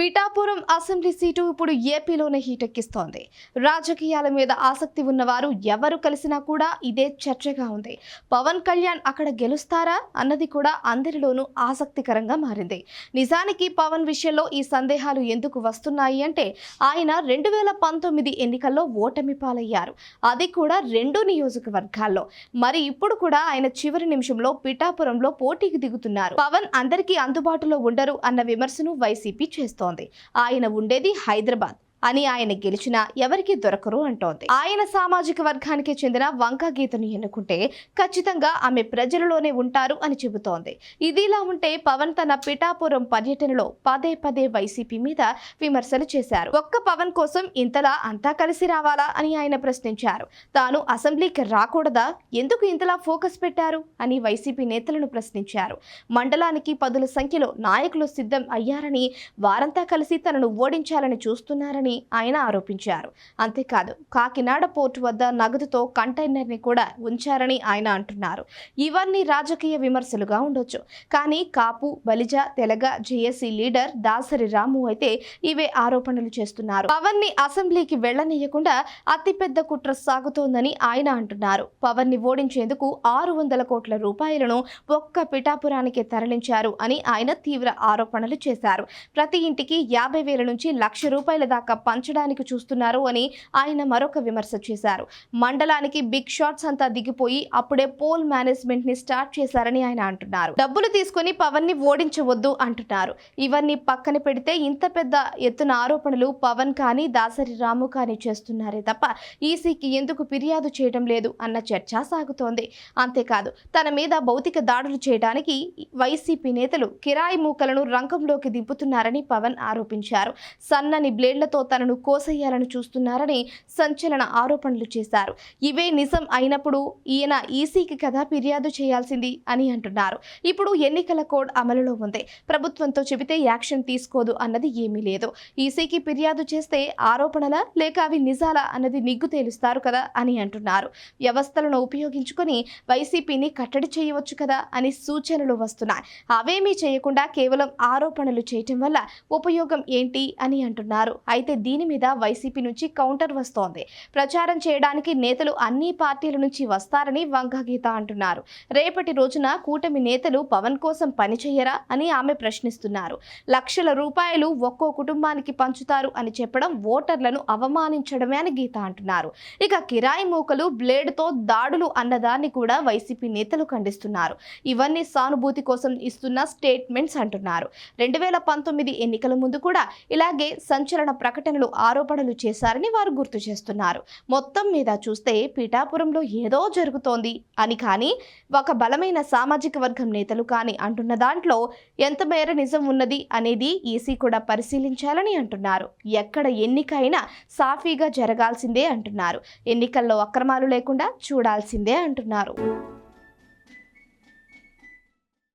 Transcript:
Pithapuram assembly seat ఇప్పుడు ఏపీలోనే హీటెక్కిస్తోంది. రాజకీయాల మీద ఆసక్తి ఉన్నవారు ఎవరు కలిసినా కూడా ఇదే చర్చగా ఉంది. పవన్ కళ్యాణ్ అక్కడ గెలుస్తారా అన్నది కూడా అందరిలోనూ ఆసక్తికరంగా మారింది. నిజానికి పవన్ విషయంలో ఈ సందేహాలు ఎందుకు వస్తున్నాయి అంటే ఆయన రెండు వేల పంతొమ్మిది ఎన్నికల్లో ఓటమి పాలయ్యారు. అది కూడా రెండు నియోజకవర్గాల్లో. మరి ఇప్పుడు కూడా ఆయన చివరి నిమిషంలో పిఠాపురంలో పోటీకి దిగుతున్నారు. పవన్ అందరికీ అందుబాటులో ఉండరు అన్న విమర్శను వైసీపీ చేస్తోంది. ఆయన ఉండేది హైదరాబాద్. అని ఆయన గెలిచినా ఎవరికి దొరకరు అంటోంది. ఆయన సామాజిక వర్గానికి చెందిన వంక గీతను ఎన్నుకుంటే ఖచ్చితంగా ఆమె ప్రజలలోనే ఉంటారు అని చెబుతోంది. ఇదిలా ఉంటే పవన్ తన పిఠాపురం పర్యటనలో పదే పదే వైసీపీ మీద విమర్శలు చేశారు. ఒక్క పవన్ కోసం ఇంతలా అంతా కలిసి రావాలా అని ఆయన ప్రశ్నించారు. తాను అసెంబ్లీకి రాకూడదా? ఎందుకు ఇంతలా ఫోకస్ పెట్టారు? అని వైసీపీ నేతలను ప్రశ్నించారు. మండలానికి పదుల సంఖ్యలో నాయకులు సిద్ధం అయ్యారని వారంతా కలిసి తనను ఓడించాలని చూస్తున్నారని ఆయన ఆరోపించారు. అంతేకాదు కాకినాడ పోర్టు వద్ద నగదుతో కంటైనర్ని కూడా ఉంచారని ఆయన అంటున్నారు. ఇవన్నీ రాజకీయ విమర్శలుగా ఉండొచ్చు. కానీ కాపు బలిజ తెలగ జేఏసీ లీడర్ దాసరి రాము అయితే ఇవే ఆరోపణలు చేస్తున్నారు. పవన్ని అసెంబ్లీకి వెళ్ళనీయకుండా అతిపెద్ద కుట్ర సాగుతోందని ఆయన అంటున్నారు. పవన్ని ఓడించేందుకు ఆరు వందల కోట్ల రూపాయలను ఒక్క పిఠాపురానికి తరలించారు అని ఆయన తీవ్ర ఆరోపణలు చేశారు. ప్రతి ఇంటికి యాభై వేల నుంచి లక్ష రూపాయల దాకా పంచడానికి చూస్తున్నారు అని ఆయన మరొక విమర్శ చేశారు. మండలానికి బిగ్ షాట్స్ అంతా దిగిపోయి అప్పుడే పోల్ మేనేజ్మెంట్ని స్టార్ట్ చేశారని ఆయన అంటున్నారు. డబ్బులు తీసుకుని పవన్ని ఓడించవద్దు అంటున్నారు. ఇవన్నీ పక్కన పెడితే ఇంత పెద్ద ఎత్తున ఆరోపణలు పవన్ కానీ దాసరి రాము కానీ చేస్తున్నారే తప్ప ఈసీకి ఎందుకు ఫిర్యాదు చేయడం లేదు అన్న చర్చ సాగుతోంది. అంతేకాదు తన మీద భౌతిక దాడులు చేయడానికి వైసీపీ నేతలు కిరాయి మూకలను రంగంలోకి దింపుతున్నారని పవన్ ఆరోపించారు. సన్నని బ్లేడ్లతో తనను కోసేయాలని చూస్తున్నారని సంచలన ఆరోపణలు చేశారు. ఇవే నిజం అయినప్పుడు ఈయన ఈసీకి కదా ఫిర్యాదు చేయాల్సింది అని అంటున్నారు. ఇప్పుడు ఎన్నికల కోడ్ అమలులో ఉంది. ప్రభుత్వంతో చెబితే యాక్షన్ తీసుకోదు అన్నది ఏమీ లేదు. ఈసీకి ఫిర్యాదు చేస్తే ఆరోపణలా లేక అవి నిజాలా అన్నది నిగ్గు తేలుస్తారు కదా అని అంటున్నారు. వ్యవస్థలను ఉపయోగించుకొని వైసీపీని కట్టడి చేయవచ్చు కదా అని సూచనలు వస్తున్నాయి. అవేమీ చేయకుండా కేవలం ఆరోపణలు చేయటం వల్ల ఉపయోగం ఏంటి అని అంటున్నారు. అయితే దీని మీద వైసీపీ నుంచి కౌంటర్ వస్తోంది. ప్రచారం చేయడానికి నేతలు అన్ని పార్టీల నుంచి వస్తారని వంగగీత అంటున్నారు. రేపటి రోజున కూటమి నేతలు పవన్ కోసం పనిచేయరా అని ఆమె ప్రశ్నిస్తున్నారు. లక్షల రూపాయలు ఒక్కో కుటుంబానికి పంచుతారు అని చెప్పడం ఓటర్లను అవమానించడమే అని గీత అంటున్నారు. ఇక కిరాయి మూకలు బ్లేడ్తో దాడులు అన్నదాన్ని కూడా వైసీపీ నేతలు ఖండిస్తున్నారు. ఇవన్నీ సానుభూతి కోసం ఇస్తున్న స్టేట్మెంట్స్ అంటున్నారు. రెండు వేల పంతొమ్మిది ఎన్నికల ముందు కూడా ఇలాగే సంచలన ప్రకటన ప్రకటనలు ఆరోపణలు చేశారని వారు గుర్తు చేస్తున్నారు. మొత్తం మీద చూస్తే పీఠాపురంలో ఏదో జరుగుతోంది అని కానీ ఒక బలమైన సామాజిక వర్గం నేతలు కానీ అంటున్న దాంట్లో ఎంత మేర నిజం ఉన్నది అనేది ఈసీ కూడా పరిశీలించాలని అంటున్నారు. ఎక్కడ ఎన్నిక అయినా సాఫీగా జరగాల్సిందే అంటున్నారు. ఎన్నికల్లో అక్రమాలు లేకుండా చూడాల్సిందే అంటున్నారు.